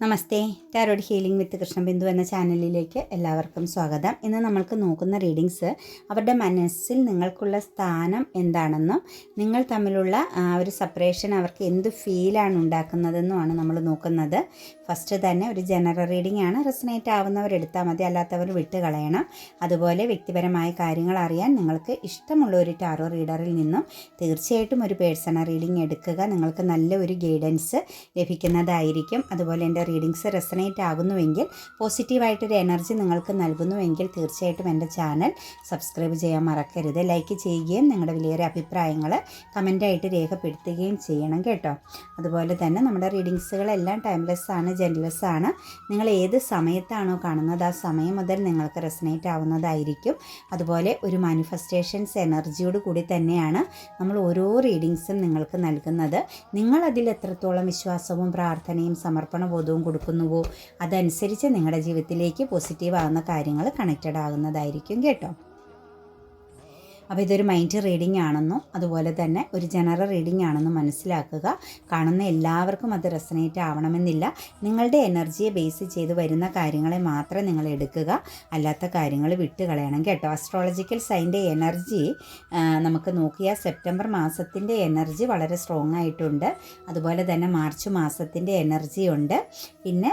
Namaste. Tarot healing with Krishnabindu എന്ന ചാനലിലേക്ക് എല്ലാവർക്കും സ്വാഗതം. ഇന്ന് നമ്മൾക്ക് നോക്കുന്ന റീഡിങ്സ് അവരുടെ മനസ്സിൽ നിങ്ങൾക്കുള്ള സ്ഥാനം എന്താണെന്നും നിങ്ങൾ തമ്മിലുള്ള ഒരു സെപ്പറേഷൻ അവർക്ക് എന്ത് ഫീലാണ് ഉണ്ടാക്കുന്നതെന്നുമാണ് നമ്മൾ നോക്കുന്നത്. ഫസ്റ്റ് തന്നെ ഒരു ജനറൽ റീഡിംഗ് ആണ്. റെസനേറ്റ് ആവുന്നവർ എടുത്താൽ മതി. അല്ലാത്തവർ വിട്ട് കളയണം. അതുപോലെ വ്യക്തിപരമായ കാര്യങ്ങൾ അറിയാൻ നിങ്ങൾക്ക് ഇഷ്ടമുള്ള ഒരു ടാറോ റീഡറിൽ നിന്നും തീർച്ചയായിട്ടും ഒരു പേഴ്സണൽ റീഡിംഗ് എടുക്കുക. നിങ്ങൾക്ക് നല്ല ഒരു ഗൈഡൻസ് ലഭിക്കുന്നതായിരിക്കും. അതുപോലെ എന്റെ റീഡിങ്സ് റെസനേറ്റ് ആകുന്നുവെങ്കിൽ പോസിറ്റീവായിട്ടൊരു എനർജി നിങ്ങൾക്ക് നൽകുന്നുവെങ്കിൽ തീർച്ചയായിട്ടും എന്റെ ചാനൽ സബ്സ്ക്രൈബ് ചെയ്യാൻ മറക്കരുത്. ലൈക്ക് ചെയ്യുകയും നിങ്ങളുടെ വലിയൊരു അഭിപ്രായങ്ങൾ കമന്റായിട്ട് രേഖപ്പെടുത്തുകയും ചെയ്യണം കേട്ടോ. അതുപോലെ തന്നെ നമ്മുടെ റീഡിങ്സുകളെല്ലാം ടൈംലെസ് ആണ് ജെൻലെസ് ആണ്. നിങ്ങൾ ഏത് സമയത്താണോ കാണുന്നത് ആ സമയം മുതൽ നിങ്ങൾക്ക് റെസനേറ്റ് ആവുന്നതായിരിക്കും. അതുപോലെ ഒരു മാനിഫെസ്റ്റേഷൻസ് എനർജിയോട് കൂടി തന്നെയാണ് നമ്മൾ ഓരോ റീഡിങ്സും നിങ്ങൾക്ക് നൽകുന്നത്. നിങ്ങളതിൽ എത്രത്തോളം വിശ്വാസവും പ്രാർത്ഥനയും സമർപ്പണബോധവും കൊടുക്കുന്നുവോ? അതനുസരിച്ച് നിങ്ങളുടെ ജീവിതത്തിലേക്ക് പോസിറ്റീവ് ആകുന്ന കാര്യങ്ങൾ കണക്റ്റഡ് ആകുന്നതായിരിക്കും കേട്ടോ. അപ്പോൾ ഇതൊരു മൈൻഡ് റീഡിംഗ് ആണെന്നും അതുപോലെ തന്നെ ഒരു ജനറൽ റീഡിംഗ് ആണെന്നും മനസ്സിലാക്കുക. കാണുന്ന എല്ലാവർക്കും അത് റെസനേറ്റ് ആവണമെന്നില്ല. നിങ്ങളുടെ എനർജിയെ ബേസ് ചെയ്ത് വരുന്ന കാര്യങ്ങളെ മാത്രം നിങ്ങൾ എടുക്കുക. അല്ലാത്ത കാര്യങ്ങൾ വിട്ടുകളയണം കേട്ടോ. അസ്ട്രോളജിക്കൽ സൈന്റെ എനർജി നമുക്ക് നോക്കിയാൽ സെപ്റ്റംബർ മാസത്തിന്റെ എനർജി വളരെ സ്ട്രോങ് ആയിട്ടുണ്ട്. അതുപോലെ തന്നെ മാർച്ച് മാസത്തിന്റെ എനർജി ഉണ്ട്. പിന്നെ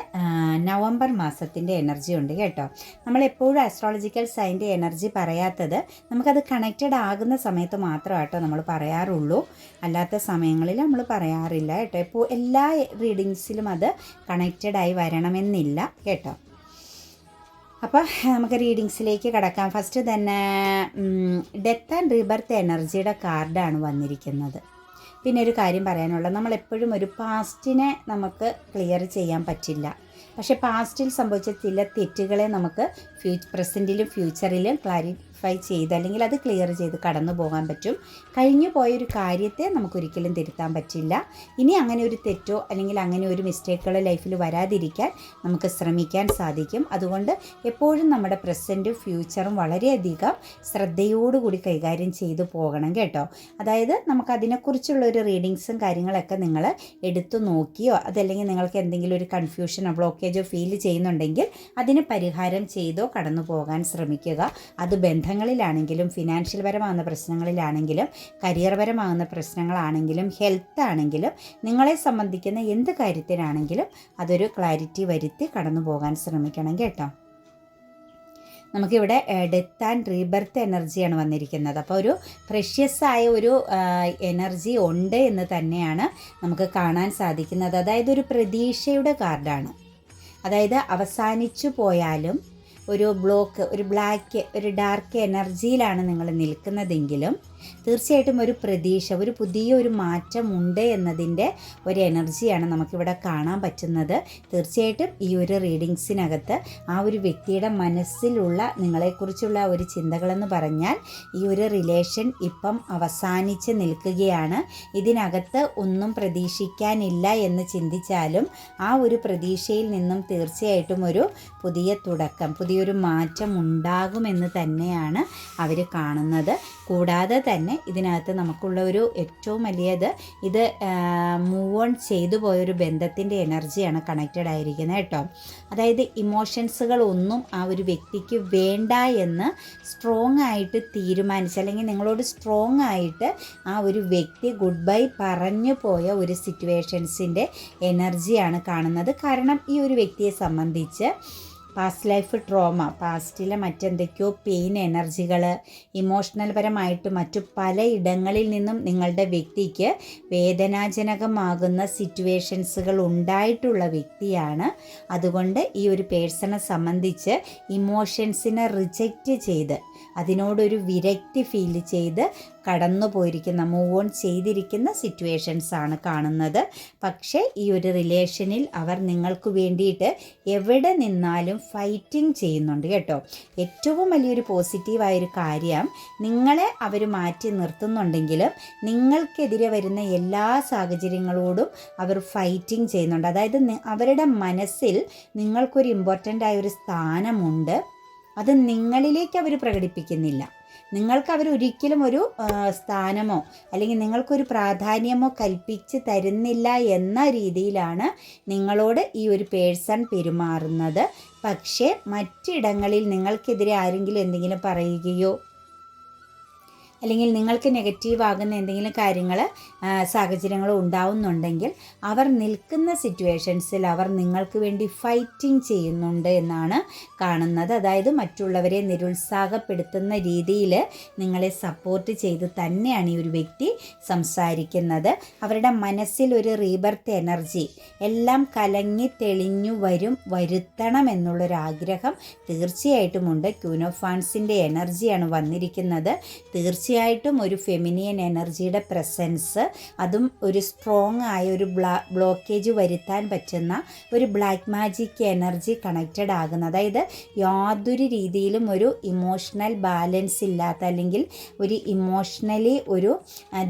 നവംബർ മാസത്തിന്റെ എനർജി ഉണ്ട് കേട്ടോ. നമ്മളെപ്പോഴും അസ്ട്രോളജിക്കൽ സൈന്റെ എനർജി പറയാത്തത് നമുക്കത് കണക്റ്റഡ് ആകുന്ന സമയത്ത് മാത്രമാട്ടോ നമ്മൾ പറയാറുള്ളൂ. അല്ലാത്ത സമയങ്ങളിൽ നമ്മൾ പറയാറില്ല കേട്ടോ. ഇപ്പോൾ എല്ലാ റീഡിങ്സിലും അത് കണക്റ്റഡ് ആയി വരണമെന്നില്ല കേട്ടോ. അപ്പോൾ നമുക്ക് റീഡിങ്സിലേക്ക് കടക്കാം. ഫസ്റ്റ് തന്നെ ഡെത്ത് ആൻഡ് റീബർത്ത് എനർജിയുടെ കാർഡാണ് വന്നിരിക്കുന്നത്. പിന്നെ ഒരു കാര്യം പറയാനുള്ളത്. നമ്മളെപ്പോഴും ഒരു പാസ്റ്റിനെ നമുക്ക് ക്ലിയർ ചെയ്യാൻ പറ്റില്ല. പക്ഷേ പാസ്റ്റിൽ സംഭവിച്ച ചില തെറ്റുകളെ നമുക്ക് ഫ്യൂ പ്രസന്റിലും ഫ്യൂച്ചറിലും ക്ലാരിഫൈ ചെയ്ത് അല്ലെങ്കിൽ അത് ക്ലിയർ ചെയ്ത് കടന്നു പോകാൻ പറ്റും. കഴിഞ്ഞു പോയൊരു കാര്യത്തെ നമുക്കൊരിക്കലും തിരുത്താൻ പറ്റില്ല. ഇനി അങ്ങനെ ഒരു തെറ്റോ അല്ലെങ്കിൽ അങ്ങനെ ഒരു മിസ്റ്റേക്കുകൾ ലൈഫിൽ വരാതിരിക്കാൻ നമുക്ക് ശ്രമിക്കാൻ സാധിക്കും. അതുകൊണ്ട് എപ്പോഴും നമ്മുടെ പ്രസന്റും ഫ്യൂച്ചറും വളരെയധികം ശ്രദ്ധയോടുകൂടി കൈകാര്യം ചെയ്തു പോകണം കേട്ടോ. അതായത് നമുക്ക് അതിനെക്കുറിച്ചുള്ള ഒരു റീഡിങ്സും കാര്യങ്ങളൊക്കെ നിങ്ങൾ എടുത്തു നോക്കിയോ അതല്ലെങ്കിൽ നിങ്ങൾക്ക് എന്തെങ്കിലും ഒരു കൺഫ്യൂഷനോ ബ്ലോക്കേജോ ഫീൽ ചെയ്യുന്നുണ്ടെങ്കിൽ അതിന് പരിഹാരം ചെയ്തോ കടന്നു പോകാൻ ശ്രമിക്കുക. അത് ബന്ധങ്ങളിലാണെങ്കിലും ഫിനാൻഷ്യൽ പരമാകുന്ന പ്രശ്നങ്ങളിലാണെങ്കിലും കരിയർ പരമാകുന്ന പ്രശ്നങ്ങളാണെങ്കിലും ഹെൽത്ത് ആണെങ്കിലും നിങ്ങളെ സംബന്ധിക്കുന്ന എന്ത് കാര്യത്തിനാണെങ്കിലും അതൊരു ക്ലാരിറ്റി വരുത്തി കടന്നു പോകാൻ ശ്രമിക്കണം കേട്ടോ. നമുക്കിവിടെ ഡെത്ത് ആൻഡ് റീബർത്ത് എനർജിയാണ് വന്നിരിക്കുന്നത്. അപ്പോൾ ഒരു ഫ്രഷ്യസ് ആയ ഒരു എനർജി ഉണ്ട് എന്ന് തന്നെയാണ് നമുക്ക് കാണാൻ സാധിക്കുന്നത്. അതായത് ഒരു പ്രതീക്ഷയുടെ കാർഡാണ്. അതായത് അവസാനിച്ചു പോയാലും ഒരു ബ്ലോക്ക് ഒരു ബ്ലാക്ക് ഒരു ഡാർക്ക് എനർജിയിലാണ് നിങ്ങൾ നിൽക്കുന്നതെങ്കിലും തീർച്ചയായിട്ടും ഒരു പ്രതീക്ഷ ഒരു പുതിയ ഒരു മാറ്റം ഉണ്ട് എന്നതിന്റെ ഒരു എനർജിയാണ് നമുക്കിവിടെ കാണാൻ പറ്റുന്നത്. തീർച്ചയായിട്ടും ഈ ഒരു റീഡിങ്സിനകത്ത് ആ ഒരു വ്യക്തിയുടെ മനസ്സിലുള്ള നിങ്ങളെക്കുറിച്ചുള്ള ഒരു ചിന്തകളെന്ന് പറഞ്ഞാൽ ഈ ഒരു റിലേഷൻ ഇപ്പം അവസാനിച്ച് നിൽക്കുകയാണ്. ഇതിനകത്ത് ഒന്നും പ്രതീക്ഷിക്കാനില്ല എന്ന് ചിന്തിച്ചാലും ആ ഒരു പ്രതീക്ഷയിൽ നിന്നും തീർച്ചയായിട്ടും ഒരു പുതിയ തുടക്കം പുതിയൊരു മാറ്റം ഉണ്ടാകുമെന്ന് തന്നെയാണ് അവർ കാണുന്നത്. കൂടാതെ തന്നെ ഇതിനകത്ത് നമുക്കുള്ള ഒരു ഏറ്റവും വലിയത് ഇത് മൂവ് ഓൺ ചെയ്തു പോയൊരു ബന്ധത്തിന്റെ എനർജിയാണ് കണക്റ്റഡ് ആയിരിക്കുന്നത് കേട്ടോ. അതായത് ഇമോഷൻസുകൾ ഒന്നും ആ ഒരു വ്യക്തിക്ക് വേണ്ട എന്ന് സ്ട്രോങ് ആയിട്ട് തീരുമാനിച്ച് അല്ലെങ്കിൽ നിങ്ങളോട് സ്ട്രോങ് ആയിട്ട് ആ ഒരു വ്യക്തി ഗുഡ് ബൈ പറഞ്ഞു പോയ ഒരു സിറ്റുവേഷൻസിന്റെ എനർജിയാണ് കാണുന്നത്. കാരണം ഈ ഒരു വ്യക്തിയെ സംബന്ധിച്ച് പാസ്റ്റ് ലൈഫ് ട്രോമ പാസ്റ്റിലെ മറ്റെന്തൊക്കെയോ പെയിൻ എനർജികൾ ഇമോഷണൽ പരമായിട്ട് മറ്റു പല ഇടങ്ങളിൽ നിന്നും നിങ്ങളുടെ വ്യക്തിക്ക് വേദനാജനകമാകുന്ന സിറ്റുവേഷൻസുകൾ ഉണ്ടായിട്ടുള്ള വ്യക്തിയാണ്. അതുകൊണ്ട് ഈ ഒരു പേഴ്സണെ സംബന്ധിച്ച് ഇമോഷൻസിനെ റിജക്റ്റ് ചെയ്ത് അതിനോടൊരു വിരക്തി ഫീൽ ചെയ്ത് കടന്നു പോയിരിക്കുന്ന മൂവ് ഓൺ ചെയ്തിരിക്കുന്ന സിറ്റുവേഷൻസ് ആണ് കാണുന്നത്. പക്ഷേ ഈ ഒരു റിലേഷനിൽ അവർ നിങ്ങൾക്ക് വേണ്ടിയിട്ട് എവിടെ നിന്നാലും ഫൈറ്റിംഗ് ചെയ്യുന്നുണ്ട് കേട്ടോ. ഏറ്റവും വലിയൊരു പോസിറ്റീവായൊരു കാര്യം നിങ്ങളെ അവർ മാറ്റി നിർത്തുന്നുണ്ടെങ്കിലും നിങ്ങൾക്കെതിരെ വരുന്ന എല്ലാ സാഹചര്യങ്ങളോടും അവർ ഫൈറ്റിംഗ് ചെയ്യുന്നുണ്ട്. അതായത് അവരുടെ മനസ്സിൽ നിങ്ങൾക്കൊരു ഇമ്പോർട്ടന്റ് ആയ ഒരു സ്ഥാനമുണ്ട്. അത് നിങ്ങളിലേക്ക് അവർ പ്രകടിപ്പിക്കുന്നില്ല. നിങ്ങൾക്ക് അവർ ഒരിക്കലും ഒരു സ്ഥാനമോ അല്ലെങ്കിൽ നിങ്ങൾക്കൊരു പ്രാധാന്യമോ കൽപ്പിച്ച് തരുന്നില്ല എന്ന രീതിയിലാണ് നിങ്ങളോട് ഈ ഒരു പേഴ്സൺ പെരുമാറുന്നത്. പക്ഷേ മറ്റിടങ്ങളിൽ നിങ്ങൾക്കെതിരെ ആരെങ്കിലും എന്തെങ്കിലും പറയുകയോ അല്ലെങ്കിൽ നിങ്ങൾക്ക് നെഗറ്റീവ് ആകുന്ന എന്തെങ്കിലും കാര്യങ്ങൾ സാഹചര്യങ്ങൾ ഉണ്ടാവുന്നുണ്ടെങ്കിൽ അവർ നിൽക്കുന്ന സിറ്റുവേഷൻസിൽ അവർ നിങ്ങൾക്ക് വേണ്ടി ഫൈറ്റിംഗ് ചെയ്യുന്നുണ്ട് എന്നാണ് കാണുന്നത്. അതായത് മറ്റുള്ളവരെ നിരുത്സാഹപ്പെടുത്തുന്ന രീതിയിൽ നിങ്ങളെ സപ്പോർട്ട് ചെയ്ത് തന്നെയാണ് ഈ ഒരു വ്യക്തി സംസാരിക്കുന്നത്. അവരുടെ മനസ്സിൽ ഒരു റീബർത്ത് എനർജി എല്ലാം കലങ്ങി തെളിഞ്ഞു വരും വരുത്തണം എന്നുള്ളൊരാഗ്രഹം തീർച്ചയായിട്ടുമുണ്ട് ക്യൂനോഫാൻസിന്റെ എനർജിയാണ് വന്നിരിക്കുന്നത്. തീർച്ചയായിട്ടും ഒരു ഫെമിനിയൻ എനർജിയുടെ പ്രസൻസ് അതും ഒരു സ്ട്രോങ് ആയ ഒരു ബ്ലാ ബ്ലോക്കേജ് വരുത്താൻ പറ്റുന്ന ഒരു ബ്ലാക്ക് മാജിക് എനർജി കണക്റ്റഡ് ആകുന്ന അതായത് യാതൊരു രീതിയിലും ഒരു ഇമോഷണൽ ബാലൻസ് ഇല്ലാത്ത അല്ലെങ്കിൽ ഒരു ഇമോഷണലി ഒരു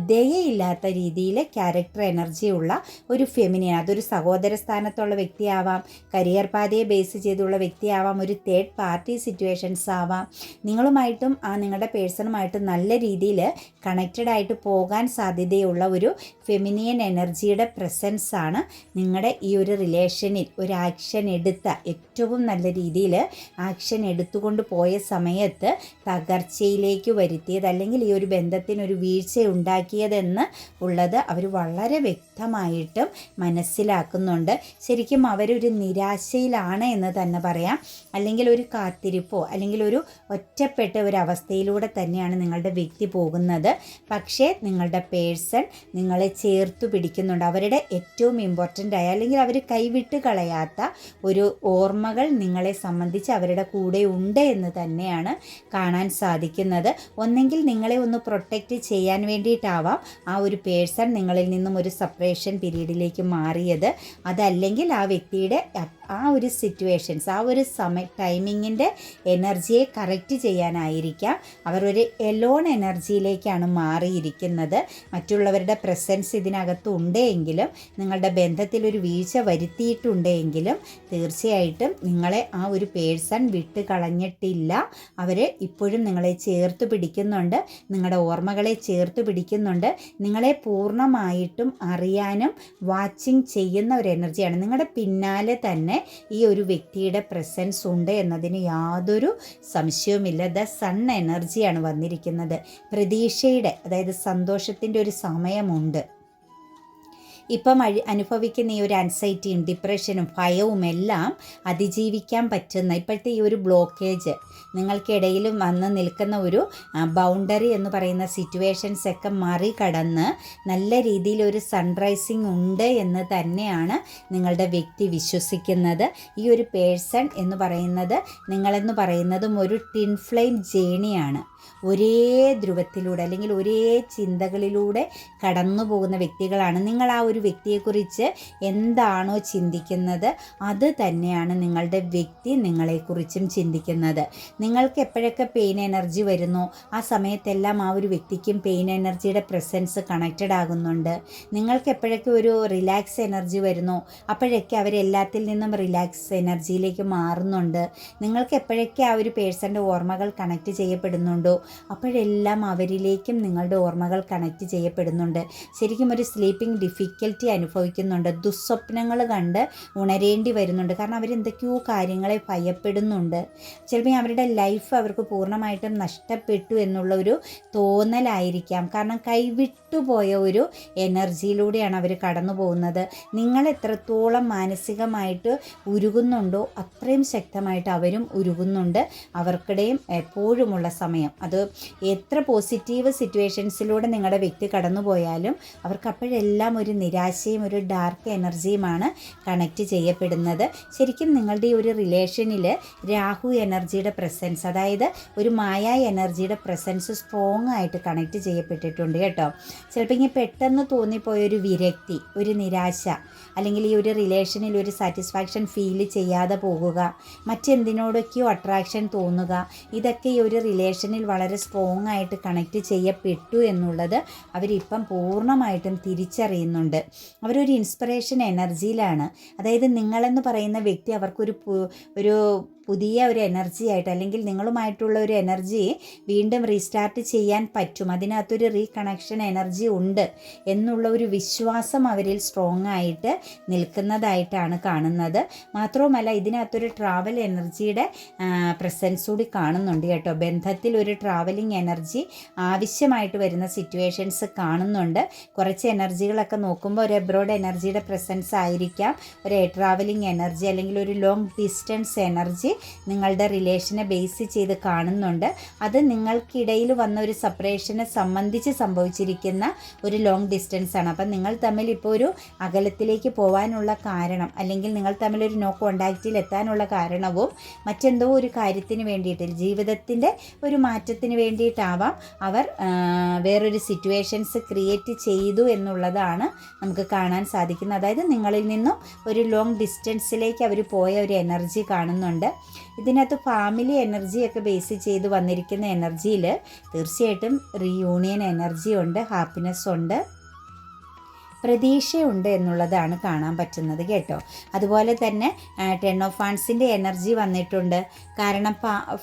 ദയയില്ലാത്ത രീതിയിൽ ക്യാരക്ടർ ഉള്ള ഒരു ഫെമിനിയൻ അതൊരു സഹോദര സ്ഥാനത്തുള്ള വ്യക്തിയാവാം കരിയർ പാതയെ ബേസ് ചെയ്തുള്ള വ്യക്തിയാവാം ഒരു തേർഡ് പാർട്ടി സിറ്റുവേഷൻസ് ആവാം. നിങ്ങളുമായിട്ടും ആ നിങ്ങളുടെ പേഴ്സണുമായിട്ടും നല്ല രീതിയിൽ കണക്റ്റഡ് ആയിട്ട് പോകാൻ സാധ്യതയുള്ള ഒരു ഫെമിനിയൻ എനർജിയുടെ പ്രസൻസ് ആണ് നിങ്ങളുടെ ഈ ഒരു റിലേഷനിൽ ഒരു ആക്ഷൻ എടുത്ത ഏറ്റവും നല്ല രീതിയിൽ ആക്ഷൻ എടുത്തുകൊണ്ട് പോയ സമയത്ത് തകർച്ചയിലേക്ക് വരുത്തിയത് അല്ലെങ്കിൽ ഈ ഒരു ബന്ധത്തിനൊരു വീഴ്ച ഉണ്ടാക്കിയതെന്ന് ഉള്ളത് അവർ വളരെ വ്യക്തമായിട്ടും മനസ്സിലാക്കുന്നുണ്ട്. ശരിക്കും അവരൊരു നിരാശയിലാണ് എന്ന് തന്നെ പറയാം. അല്ലെങ്കിൽ ഒരു കാത്തിരിപ്പോ അല്ലെങ്കിൽ ഒരു ഒറ്റപ്പെട്ട ഒരു അവസ്ഥയിലൂടെ തന്നെയാണ് നിങ്ങളുടെ വ്യക്തി പോകുന്നത്. പക്ഷേ നിങ്ങളുടെ പേഴ്സൺ നിങ്ങളെ ചേർത്തു പിടിക്കുന്നുണ്ട്. അവരുടെ ഏറ്റവും ഇമ്പോർട്ടന്റ് ആയ അല്ലെങ്കിൽ അവർ കൈവിട്ട് കളയാത്ത ഒരു ഓർമ്മകൾ നിങ്ങളെ സംബന്ധിച്ച് അവരുടെ കൂടെ ഉണ്ട് എന്ന് തന്നെയാണ് കാണാൻ സാധിക്കുന്നത്. ഒന്നെങ്കിൽ നിങ്ങളെ ഒന്ന് പ്രൊട്ടക്റ്റ് ചെയ്യാൻ വേണ്ടിയിട്ടാവാം ആ ഒരു പേഴ്സൺ നിങ്ങളിൽ നിന്നും ഒരു സെപ്പറേഷൻ പീരീഡിലേക്ക് മാറിയത്. അതല്ലെങ്കിൽ ആ വ്യക്തിയുടെ ആ ഒരു സിറ്റുവേഷൻസ് ആ ഒരു സമയ ടൈമിങ്ങിന്റെ എനർജിയെ കറക്റ്റ് ചെയ്യാനായിരിക്കാം. അവർ ഒരു എലോൺ എനർജിയിലേക്കാണ് മാറിയിരിക്കുന്നത്. മറ്റുള്ളവരുടെ പ്രസൻസ് ഇതിനകത്ത് ഉണ്ടെങ്കിലും നിങ്ങളുടെ ബന്ധത്തിൽ ഒരു വീഴ്ച വരുത്തിയിട്ടുണ്ടെങ്കിലും തീർച്ചയായിട്ടും നിങ്ങളെ ആ ഒരു പേഴ്സൺ വിട്ട് കളഞ്ഞിട്ടില്ല അവർ ഇപ്പോഴും നിങ്ങളെ ചേർത്ത് പിടിക്കുന്നുണ്ട്. നിങ്ങളുടെ ഓർമ്മകളെ ചേർത്ത് പിടിക്കുന്നുണ്ട്. നിങ്ങളെ പൂർണമായിട്ടും അറിയാനും വാച്ചിങ് ചെയ്യുന്ന ഒരു എനർജിയാണ് നിങ്ങളുടെ പിന്നാലെ തന്നെ ഈ ഒരു വ്യക്തിയുടെ പ്രസൻസ് ഉണ്ട് എന്നതിന് യാതൊരു സംശയവുമില്ല. ദ സൺ എനർജിയാണ് വന്നിരിക്കുന്നത്. പ്രതീക്ഷയുടെ അതായത് സന്തോഷത്തിന്റെ ഒരു സമയമുണ്ട്. ഇപ്പം അനുഭവിക്കുന്ന ഈ ഒരു അൻസൈറ്റിയും ഡിപ്രഷനും ഭയവും എല്ലാം അതിജീവിക്കാൻ പറ്റുന്ന ഇപ്പോഴത്തെ ഈ ഒരു ബ്ലോക്കേജ് നിങ്ങൾക്കിടയിൽ വന്ന് നിൽക്കുന്ന ഒരു ബൗണ്ടറി എന്ന് പറയുന്ന സിറ്റുവേഷൻസ് ഒക്കെ മറികടന്ന് നല്ല രീതിയിൽ ഒരു സൺറൈസിങ് ഉണ്ട് എന്ന് തന്നെയാണ് നിങ്ങളുടെ വ്യക്തി വിശ്വസിക്കുന്നത്. ഈ ഒരു പേഴ്സൺ എന്ന് പറയുന്നത് നിങ്ങളെന്ന് പറയുന്നതും ഒരു ടിൻ ഫ്ലെയിം ജേണിയാണ് ഒരേ ധ്രുവത്തിലൂടെ അല്ലെങ്കിൽ ഒരേ ചിന്തകളിലൂടെ കടന്നു പോകുന്ന വ്യക്തികളാണ്. നിങ്ങൾ ആ ഒരു വ്യക്തിയെക്കുറിച്ച് എന്താണോ ചിന്തിക്കുന്നത് അത് തന്നെയാണ് നിങ്ങളുടെ വ്യക്തി നിങ്ങളെക്കുറിച്ചും ചിന്തിക്കുന്നത്. നിങ്ങൾക്ക് എപ്പോഴൊക്കെ പെയിൻ എനർജി വരുന്നു? ആ സമയത്തെല്ലാം ആ ഒരു വ്യക്തിക്കും പെയിൻ എനർജിയുടെ പ്രസൻസ് കണക്റ്റഡ് ആകുന്നുണ്ട്. നിങ്ങൾക്ക് എപ്പോഴൊക്കെ ഒരു റിലാക്സ് എനർജി വരുന്നു? അപ്പോഴൊക്കെ അവരെല്ലാത്തിൽ നിന്നും റിലാക്സ് എനർജിയിലേക്ക് മാറുന്നുണ്ട്. നിങ്ങൾക്ക് എപ്പോഴൊക്കെ ആ ഒരു പേഴ്സന്റെ ഓർമ്മകൾ കണക്റ്റ് ചെയ്യപ്പെടുന്നുണ്ടോ? അപ്പോഴെല്ലാം അവരിലേക്കും നിങ്ങളുടെ ഓർമ്മകൾ കണക്ട് ചെയ്യപ്പെടുന്നുണ്ട്. ശരിക്കും ഒരു സ്ലീപ്പിംഗ് ഡിഫിക്കൽറ്റി അനുഭവിക്കുന്നുണ്ട്. ദുസ്വപ്നങ്ങൾ കണ്ട് ഉണരേണ്ടി വരുന്നുണ്ട്. കാരണം അവരെന്തൊക്കെയോ കാര്യങ്ങളെ ഭയപ്പെടുന്നുണ്ട്. ചിലപ്പോൾ അവരുടെ ലൈഫ് അവർക്ക് പൂർണമായിട്ടും നഷ്ടപ്പെട്ടു എന്നുള്ള ഒരു തോന്നലായിരിക്കാം. കാരണം കൈവിട്ടുപോയ ഒരു എനർജിയിലൂടെയാണ് അവർ കടന്നു പോകുന്നത്. നിങ്ങൾ എത്രത്തോളം മാനസികമായിട്ട് ഉരുകുന്നുണ്ടോ അത്രയും ശക്തമായിട്ട് അവരും ഉരുകുന്നുണ്ട്. അവർക്കിടയും എപ്പോഴുമുള്ള സമയം. അത് എത്ര പോസിറ്റീവ് സിറ്റുവേഷൻസിലൂടെ നിങ്ങളുടെ വ്യക്തി കടന്നുപോയാലും അവർക്ക് അപ്പോഴെല്ലാം ഒരു നിരാശയും ഒരു ഡാർക്ക് എനർജിയുമാണ് കണക്റ്റ് ചെയ്യപ്പെടുന്നത്. ശരിക്കും നിങ്ങളുടെ ഈ ഒരു റിലേഷനിൽ രാഹു എനർജിയുടെ പ്രസൻസ് അതായത് ഒരു മായ എനർജിയുടെ പ്രസൻസ് സ്ട്രോങ് ആയിട്ട് കണക്റ്റ് ചെയ്യപ്പെട്ടിട്ടുണ്ട് കേട്ടോ. ചിലപ്പോൾ ഇങ്ങനെ പെട്ടെന്ന് തോന്നിപ്പോയ ഒരു വിരക്തി ഒരു നിരാശ അല്ലെങ്കിൽ ഈ ഒരു റിലേഷനിൽ ഒരു സാറ്റിസ്ഫാക്ഷൻ ഫീൽ ചെയ്യാതെ പോകുക മറ്റെന്തിനോടൊക്കെയോ അട്രാക്ഷൻ തോന്നുക ഇതൊക്കെ ഈ ഒരു റിലേഷനിൽ വളരെ സ്ട്രോങ് ആയിട്ട് കണക്റ്റ് ചെയ്യപ്പെട്ടു എന്നുള്ളത് അവരിപ്പം പൂർണമായിട്ടും തിരിച്ചറിയുന്നുണ്ട്. അവരൊരു ഇൻസ്പിറേഷൻ എനർജിയിലാണ് അതായത് നിങ്ങളെന്ന് പറയുന്ന വ്യക്തി അവർക്കൊരു ഒരു പുതിയ ഒരു എനർജി ആയിട്ട് അല്ലെങ്കിൽ നിങ്ങളുമായിട്ടുള്ള ഒരു എനർജി വീണ്ടും റീസ്റ്റാർട്ട് ചെയ്യാൻ പറ്റും. അതിനകത്തൊരു റീകണക്ഷൻ എനർജി ഉണ്ട് എന്നുള്ള ഒരു വിശ്വാസം അവരിൽ സ്ട്രോങ് ആയിട്ട് നിൽക്കുന്നതായിട്ടാണ് കാണുന്നത്. മാത്രവുമല്ല ഇതിനകത്തൊരു ട്രാവൽ എനർജിയുടെ പ്രസൻസ് കൂടി കാണുന്നുണ്ട് കേട്ടോ. ബന്ധത്തിൽ ഒരു ട്രാവലിംഗ് എനർജി ആവശ്യമായിട്ട് വരുന്ന സിറ്റുവേഷൻസ് കാണുന്നുണ്ട്. കുറച്ച് എനർജികളൊക്കെ നോക്കുമ്പോൾ ഒരു എബ്രോഡ് എനർജിയുടെ പ്രസൻസ് ആയിരിക്കാം. ഒരു ട്രാവലിംഗ് എനർജി അല്ലെങ്കിൽ ഒരു ലോങ് ഡിസ്റ്റൻസ് എനർജി നിങ്ങളുടെ റിലേഷനെ ബേസ് ചെയ്ത് കാണുന്നുണ്ട്. അത് നിങ്ങൾക്കിടയിൽ വന്ന ഒരു സെപ്പറേഷനെ സംബന്ധിച്ച് സംഭവിച്ചിരിക്കുന്ന ഒരു ലോങ് ഡിസ്റ്റൻസ് ആണ്. അപ്പം നിങ്ങൾ തമ്മിൽ ഇപ്പോൾ ഒരു അകലത്തിലേക്ക് പോകാനുള്ള കാരണം അല്ലെങ്കിൽ നിങ്ങൾ തമ്മിൽ ഒരു നോ കോണ്ടാക്റ്റിൽ എത്താനുള്ള കാരണവും മറ്റെന്തോ ഒരു കാര്യത്തിന് വേണ്ടിയിട്ട് ജീവിതത്തിന്റെ ഒരു മാറ്റത്തിന് വേണ്ടിയിട്ടാവാം അവർ വേറൊരു സിറ്റുവേഷൻസ് ക്രിയേറ്റ് ചെയ്തു എന്നുള്ളതാണ് നമുക്ക് കാണാൻ സാധിക്കുന്നത്. അതായത് നിങ്ങളിൽ നിന്നും ഒരു ലോങ് ഡിസ്റ്റൻസിലേക്ക് അവർ പോയ ഒരു എനർജി കാണുന്നുണ്ട്. ഇതിനകത്ത് ഫാമിലി എനർജിയൊക്കെ ബേസ് ചെയ്ത് വന്നിരിക്കുന്ന എനർജിയിൽ തീർച്ചയായിട്ടും റീയൂണിയൻ എനർജി ഉണ്ട് ഹാപ്പിനെസ് ഉണ്ട്. പ്രതീക്ഷയുണ്ട് എന്നുള്ളതാണ് കാണാൻ പറ്റുന്നത് കേട്ടോ. അതുപോലെ തന്നെ ടെൻ ഓഫ് ഫാൻസിന്റെ എനർജി വന്നിട്ടുണ്ട്. കാരണം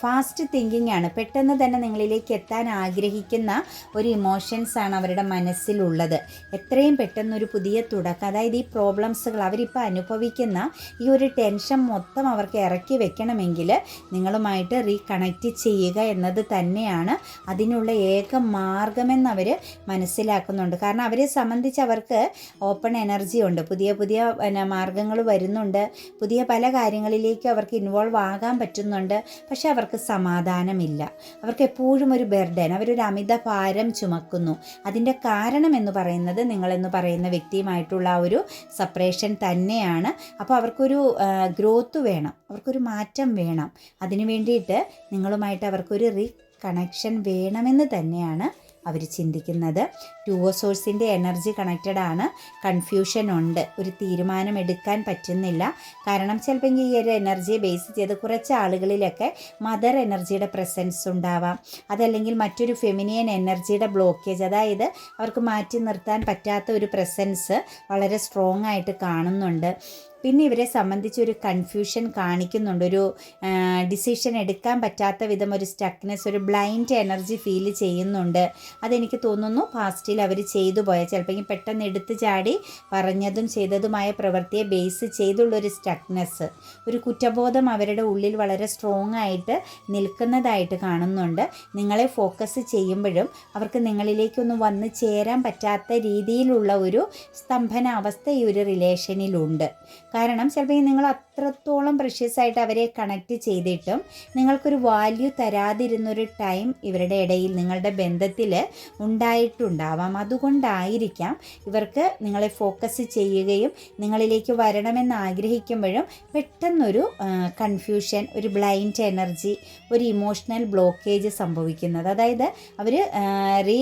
ഫാസ്റ്റ് തിങ്കിങ് ആണ്. പെട്ടെന്ന് തന്നെ നിങ്ങളിലേക്ക് എത്താൻ ആഗ്രഹിക്കുന്ന ഒരു ഇമോഷൻസ് ആണ് അവരുടെ മനസ്സിലുള്ളത്. എത്രയും പെട്ടെന്ന് ഒരു പുതിയ തുടക്കം അതായത് ഈ പ്രോബ്ലംസുകൾ അവരിപ്പോൾ അനുഭവിക്കുന്ന ഈ ഒരു ടെൻഷൻ മൊത്തം അവർക്ക് ഇറക്കി വെക്കണമെങ്കിൽ നിങ്ങളുമായിട്ട് റീകണക്റ്റ് ചെയ്യുക എന്നത് തന്നെയാണ് അതിനുള്ള ഏക മാർഗമെന്ന് അവർ മനസ്സിലാക്കുന്നുണ്ട്. കാരണം അവരെ സംബന്ധിച്ച് അവർക്ക് ഓപ്പൺ എനർജി ഉണ്ട്. പുതിയ പുതിയ പിന്നെ മാർഗങ്ങൾ വരുന്നുണ്ട്. പുതിയ പല കാര്യങ്ങളിലേക്ക് അവർക്ക് ഇൻവോൾവ് ആകാൻ പറ്റുന്നുണ്ട്. പക്ഷെ അവർക്ക് സമാധാനമില്ല. അവർക്ക് എപ്പോഴും ഒരു ബെർഡൻ അവരൊരു അമിത ഭാരം ചുമക്കുന്നു. അതിന്റെ കാരണം എന്ന് പറയുന്നത് നിങ്ങളെന്ന് പറയുന്ന വ്യക്തിയുമായിട്ടുള്ള ഒരു സെപ്പറേഷൻ തന്നെയാണ്. അപ്പോൾ അവർക്കൊരു ഗ്രോത്ത് വേണം. അവർക്കൊരു മാറ്റം വേണം. അതിനു വേണ്ടിയിട്ട് നിങ്ങളുമായിട്ട് അവർക്കൊരു റീ കണക്ഷൻ വേണമെന്ന് തന്നെയാണ് അവർ ചിന്തിക്കുന്നത്. ടു സോഴ്സിന്റെ എനർജി കണക്റ്റഡ് ആണ് കൺഫ്യൂഷൻ ഉണ്ട്. ഒരു തീരുമാനം എടുക്കാൻ പറ്റുന്നില്ല. കാരണം ചിലപ്പോൾ ഈ ഒരു എനർജിയെ ബേസ് ചെയ്ത് കുറച്ച് ആളുകളിലൊക്കെ മദർ എനർജിയുടെ പ്രസൻസ് ഉണ്ടാവാം. അതല്ലെങ്കിൽ മറ്റൊരു ഫെമിനിയൻ എനർജിയുടെ ബ്ലോക്കേജ് അതായത് അവർക്ക് മാറ്റി നിർത്താൻ പറ്റാത്ത ഒരു പ്രസൻസ് വളരെ സ്ട്രോങ് ആയിട്ട് കാണുന്നുണ്ട്. പിന്നെ ഇവരെ സംബന്ധിച്ച് ഒരു കൺഫ്യൂഷൻ കാണിക്കുന്നുണ്ട്. ഒരു ഡിസിഷൻ എടുക്കാൻ പറ്റാത്ത വിധം ഒരു സ്റ്റക്നെസ് ഒരു ബ്ലൈൻഡ് എനർജി ഫീൽ ചെയ്യുന്നുണ്ട്. അതെനിക്ക് തോന്നുന്നു പാസ്റ്റിൽ അവർ ചെയ്തു പോയ ചിലപ്പോൾ പെട്ടെന്ന് എടുത്തു ചാടി പറഞ്ഞതും ചെയ്തതുമായ പ്രവൃത്തിയെ ബേസ് ചെയ്തുള്ളൊരു സ്റ്റക്നെസ് ഒരു കുറ്റബോധം അവരുടെ ഉള്ളിൽ വളരെ സ്ട്രോങ് ആയിട്ട് നിൽക്കുന്നതായിട്ട് കാണുന്നുണ്ട്. നിങ്ങളെ ഫോക്കസ് ചെയ്യുമ്പോഴും അവർക്ക് നിങ്ങളിലേക്കൊന്നും വന്ന് ചേരാൻ പറ്റാത്ത രീതിയിലുള്ള ഒരു സ്തംഭനാവസ്ഥ ഈ ഒരു റിലേഷനിലുണ്ട് കാരണം ചിലപ്പോൾ നിങ്ങൾ അത്രത്തോളം പ്രഷ്യസ് ആയിട്ട് അവരെ കണക്ട് ചെയ്തിട്ടും നിങ്ങൾക്കൊരു വാല്യൂ തരാതിരുന്നൊരു ടൈം ഇവരുടെ ഇടയിൽ നിങ്ങളുടെ ബന്ധത്തിൽ ഉണ്ടായിട്ടുണ്ടാവാം. അതുകൊണ്ടായിരിക്കാം ഇവർക്ക് നിങ്ങളെ ഫോക്കസ് ചെയ്യുകയും നിങ്ങളിലേക്ക് വരണമെന്ന് ആഗ്രഹിക്കുമ്പോഴും പെട്ടെന്നൊരു കൺഫ്യൂഷൻ ഒരു ബ്ലൈൻഡ് എനർജി ഒരു ഇമോഷണൽ ബ്ലോക്കേജ് സംഭവിക്കുന്നത്. അതായത് അവർ റീ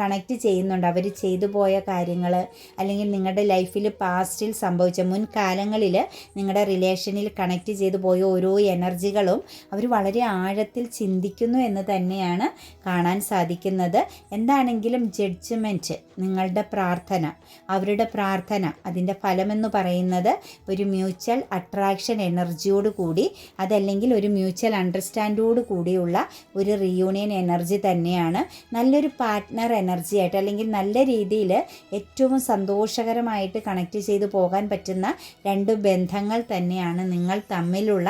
കണക്ട് ചെയ്യുന്നുണ്ട്. അവർ ചെയ്തു പോയ കാര്യങ്ങൾ അല്ലെങ്കിൽ നിങ്ങളുടെ ലൈഫിൽ പാസ്റ്റിൽ സംഭവിച്ച മുൻകാലങ്ങളിൽ നിങ്ങളുടെ നിങ്ങളുടെ റിലേഷനിൽ കണക്ട് ചെയ്തു പോയ ഓരോ എനർജികളും അവർ വളരെ ആഴത്തിൽ ചിന്തിക്കുന്നു എന്ന് തന്നെയാണ് കാണാൻ സാധിക്കുന്നത്. എന്താണെങ്കിലും ജഡ്ജ്മെന്റ് നിങ്ങളുടെ പ്രാർത്ഥന അവരുടെ പ്രാർത്ഥന അതിന്റെ ഫലമെന്ന് പറയുന്നത് ഒരു മ്യൂച്വൽ അട്രാക്ഷൻ എനർജിയോട് കൂടി അതല്ലെങ്കിൽ ഒരു മ്യൂച്വൽ അണ്ടർസ്റ്റാൻഡോട് കൂടിയുള്ള ഒരു റിയൂണിയൻ എനർജി തന്നെയാണ്. നല്ലൊരു പാർട്ട്ണർ എനർജി ആയിട്ട് അല്ലെങ്കിൽ നല്ല രീതിയിൽ ഏറ്റവും സന്തോഷകരമായിട്ട് കണക്ട് ചെയ്തു പോകാൻ പറ്റുന്ന രണ്ട് ബന്ധങ്ങൾ തന്നെയാണ് നിങ്ങൾ തമ്മിലുള്ള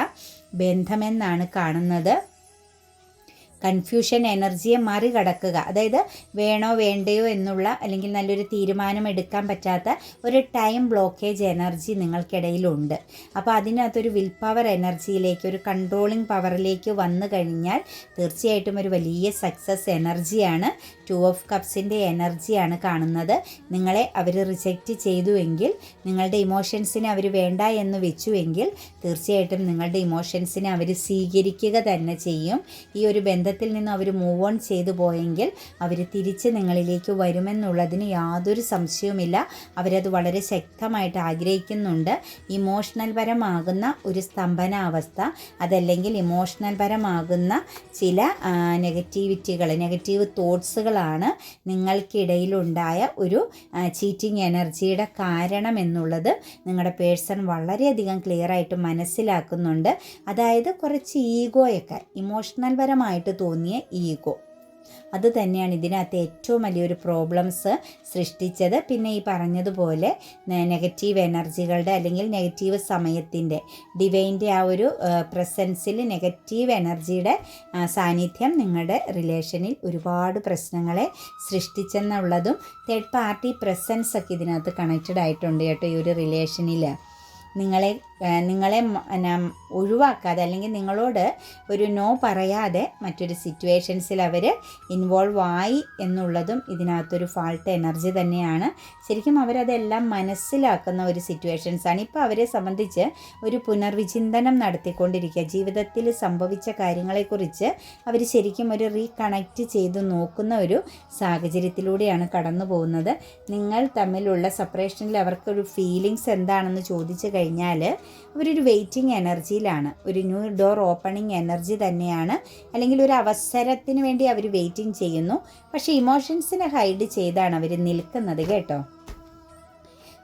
ബന്ധമെന്നാണ് കാണുന്നത്. കൺഫ്യൂഷൻ എനർജിയെ മറികടക്കുക. അതായത് വേണോ വേണ്ടയോ എന്നുള്ള അല്ലെങ്കിൽ നല്ലൊരു തീരുമാനം എടുക്കാൻ പറ്റാത്ത ഒരു ടൈം ബ്ലോക്കേജ് എനർജി നിങ്ങൾക്കിടയിലുണ്ട്. അപ്പോൾ അതിനകത്തൊരു വിൽ പവർ എനർജിയിലേക്ക് ഒരു കൺട്രോളിംഗ് പവറിലേക്ക് വന്നു കഴിഞ്ഞാൽ തീർച്ചയായിട്ടും ഒരു വലിയ സക്സസ് എനർജിയാണ് ടു ഓഫ് കപ്സിന്റെ എനർജിയാണ് കാണുന്നത്. നിങ്ങളെ അവർ റിജക്റ്റ് ചെയ്തുവെങ്കിൽ നിങ്ങളുടെ ഇമോഷൻസിനെ അവർ വേണ്ട എന്ന് വെച്ചുവെങ്കിൽ തീർച്ചയായിട്ടും നിങ്ങളുടെ ഇമോഷൻസിനെ അവർ സ്വീകരിക്കുക തന്നെ ചെയ്യും. ഈ ഒരു ബന്ധത്തിൽ നിന്ന് അവർ മൂവ് ഓൺ ചെയ്തു പോയെങ്കിൽ അവർ തിരിച്ച് നിങ്ങളിലേക്ക് വരുമെന്നുള്ളതിന് യാതൊരു സംശയവുമില്ല. അവരത് വളരെ ശക്തമായിട്ട് ആഗ്രഹിക്കുന്നുണ്ട്. ഇമോഷണൽ പരമാകുന്ന ഒരു സ്തംഭനാവസ്ഥ അതല്ലെങ്കിൽ ഇമോഷണൽ പരമാകുന്ന ചില നെഗറ്റിവിറ്റികൾ നെഗറ്റീവ് തോട്ട്സുകളാണ് നിങ്ങൾക്കിടയിലുണ്ടായ ഒരു ചീറ്റിംഗ് എനർജിയുടെ കാരണം എന്നുള്ളത് നിങ്ങളുടെ പേഴ്സൺ വളരെയധികം ക്ലിയർ ആയിട്ട് മനസ്സിലാക്കുന്നുണ്ട്. അതായത് കുറച്ച് ഈഗോയൊക്കെ ഇമോഷണൽ പരമായിട്ട് തോന്നിയ ഈഗോ. അത് തന്നെയാണ് ഇതിനകത്ത് ഏറ്റവും വലിയൊരു പ്രോബ്ലംസ് സൃഷ്ടിച്ചത്. പിന്നെ ഈ പറഞ്ഞതുപോലെ നെഗറ്റീവ് എനർജികളുടെ അല്ലെങ്കിൽ നെഗറ്റീവ് സമയത്തിന്റെ ഡിവൈന്റെ ആ ഒരു പ്രസൻസിൽ നെഗറ്റീവ് എനർജിയുടെ സാന്നിധ്യം നിങ്ങളുടെ റിലേഷനിൽ ഒരുപാട് പ്രശ്നങ്ങളെ സൃഷ്ടിച്ചെന്നുള്ളതും തേർഡ് പാർട്ടി പ്രസൻസ് ഒക്കെ ഇതിനകത്ത് കണക്റ്റഡ് ആയിട്ടുണ്ട് കേട്ടോ ഈ ഒരു റിലേഷനിൽ നിങ്ങളെ നിങ്ങളെ ഒഴിവാക്കാതെ അല്ലെങ്കിൽ നിങ്ങളോട് ഒരു നോ പറയാതെ മറ്റൊരു സിറ്റുവേഷൻസിൽ അവർ ഇൻവോൾവ് ആയി എന്നുള്ളതും ഇതിനകത്തൊരു ഫാൾട്ട് എനർജി തന്നെയാണ്. ശരിക്കും അവരതെല്ലാം മനസ്സിലാക്കുന്ന ഒരു സിറ്റുവേഷൻസാണ് ഇപ്പോൾ അവരെ സംബന്ധിച്ച് ഒരു പുനർവിചിന്തനം നടത്തിക്കൊണ്ടിരിക്കുക. ജീവിതത്തിൽ സംഭവിച്ച കാര്യങ്ങളെക്കുറിച്ച് അവർ ശരിക്കും ഒരു റീകണക്റ്റ് ചെയ്ത് നോക്കുന്ന ഒരു സാഹചര്യത്തിലൂടെയാണ് കടന്നു പോകുന്നത്. നിങ്ങൾ തമ്മിലുള്ള സെപ്പറേഷനിൽ അവർക്കൊരു ഫീലിങ്സ് എന്താണെന്ന് ചോദിച്ചു കഴിഞ്ഞാൽ അവരൊരു വെയിറ്റിംഗ് എനർജിയിലാണ്. ഒരു ന്യൂ ഡോർ ഓപ്പണിംഗ് എനർജി തന്നെയാണ്. അല്ലെങ്കിൽ ഒരു അവസരത്തിന് വേണ്ടി അവർ വെയിറ്റിംഗ് ചെയ്യുന്നു. പക്ഷേ ഇമോഷൻസിനെ ഹൈഡ് ചെയ്താണ് അവർ നിൽക്കുന്നത് കേട്ടോ.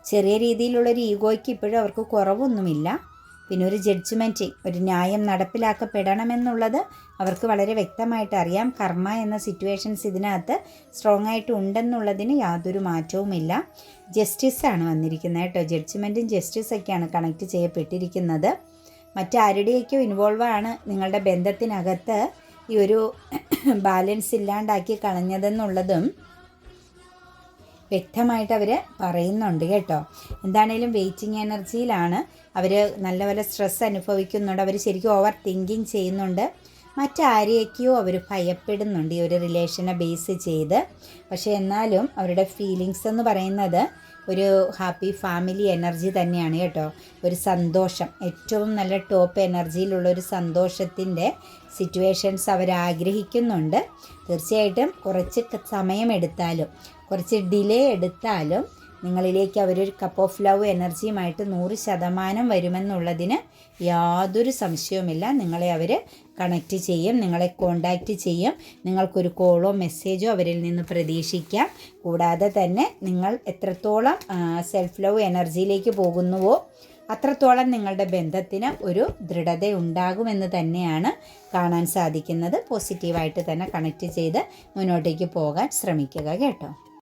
ചെറിയ രീതിയിലുള്ളൊരു ഈഗോയ്ക്ക് ഇപ്പോഴും അവർക്ക് കുറവൊന്നുമില്ല. പിന്നെ ഒരു ജഡ്ജ്മെന്റ് ഒരു ന്യായം നടപ്പിലാക്കപ്പെടണമെന്നുള്ളത് അവർക്ക് വളരെ വ്യക്തമായിട്ട് അറിയാം. കർമ്മ എന്ന സിറ്റുവേഷൻസ് ഇതിനകത്ത് സ്ട്രോങ് ആയിട്ട് ഉണ്ടെന്നുള്ളതിന് യാതൊരു മാറ്റവുമില്ല. ജസ്റ്റിസാണ് വന്നിരിക്കുന്നത് കേട്ടോ. ജഡ്ജ്മെന്റും ജസ്റ്റിസൊക്കെയാണ് കണക്ട് ചെയ്യപ്പെട്ടിരിക്കുന്നത്. മറ്റാരുടെയൊക്കെയോ ആണ് നിങ്ങളുടെ ബന്ധത്തിനകത്ത് ഈ ഒരു ബാലൻസ് ഇല്ലാണ്ടാക്കി കളഞ്ഞതെന്നുള്ളതും വ്യക്തമായിട്ട് അവർ പറയുന്നുണ്ട് കേട്ടോ. എന്താണേലും വെയിറ്റിംഗ് എനർജിയിലാണ്. അവർ നല്ല പോലെ സ്ട്രെസ് അനുഭവിക്കുന്നുണ്ട്. അവർ ശരിക്കും ഓവർ തിങ്കിങ് ചെയ്യുന്നുണ്ട്. മറ്റാരെയൊക്കെയോ അവർ ഭയപ്പെടുന്നുണ്ട് ഈ ഒരു റിലേഷനെ ബേസ് ചെയ്ത്. പക്ഷേ എന്നാലും അവരുടെ ഫീലിങ്സ് എന്ന് പറയുന്നത് ഒരു ഹാപ്പി ഫാമിലി എനർജി തന്നെയാണ് കേട്ടോ. ഒരു സന്തോഷം. ഏറ്റവും നല്ല ടോപ്പ് എനർജിയിലുള്ള ഒരു സന്തോഷത്തിന്റെ സിറ്റുവേഷൻസ് അവർ ആഗ്രഹിക്കുന്നുണ്ട്. തീർച്ചയായിട്ടും കുറച്ച് സമയമെടുത്താലും കുറച്ച് ഡിലേ എടുത്താലും നിങ്ങളിലേക്ക് അവരൊരു കപ്പ് ഓഫ് ലവ് എനർജിയുമായിട്ട് നൂറ് ശതമാനം വരുമെന്നുള്ളതിന് യാതൊരു സംശയവുമില്ല. നിങ്ങളെ അവർ കണക്റ്റ് ചെയ്യും നിങ്ങളെ കോണ്ടാക്റ്റ് ചെയ്യും. നിങ്ങൾക്കൊരു കോളോ മെസ്സേജോ അവരിൽ നിന്ന് പ്രതീക്ഷിക്കാം. കൂടാതെ തന്നെ നിങ്ങൾ എത്രത്തോളം സെൽഫ് ലവ് എനർജിയിലേക്ക് പോകുന്നുവോ അത്രത്തോളം നിങ്ങളുടെ ബന്ധത്തിന് ഒരു ദൃഢത ഉണ്ടാകുമെന്ന് തന്നെയാണ് കാണാൻ സാധിക്കുന്നത്. പോസിറ്റീവായിട്ട് തന്നെ കണക്റ്റ് ചെയ്ത് മുന്നോട്ടേക്ക് പോകാൻ ശ്രമിക്കുക കേട്ടോ.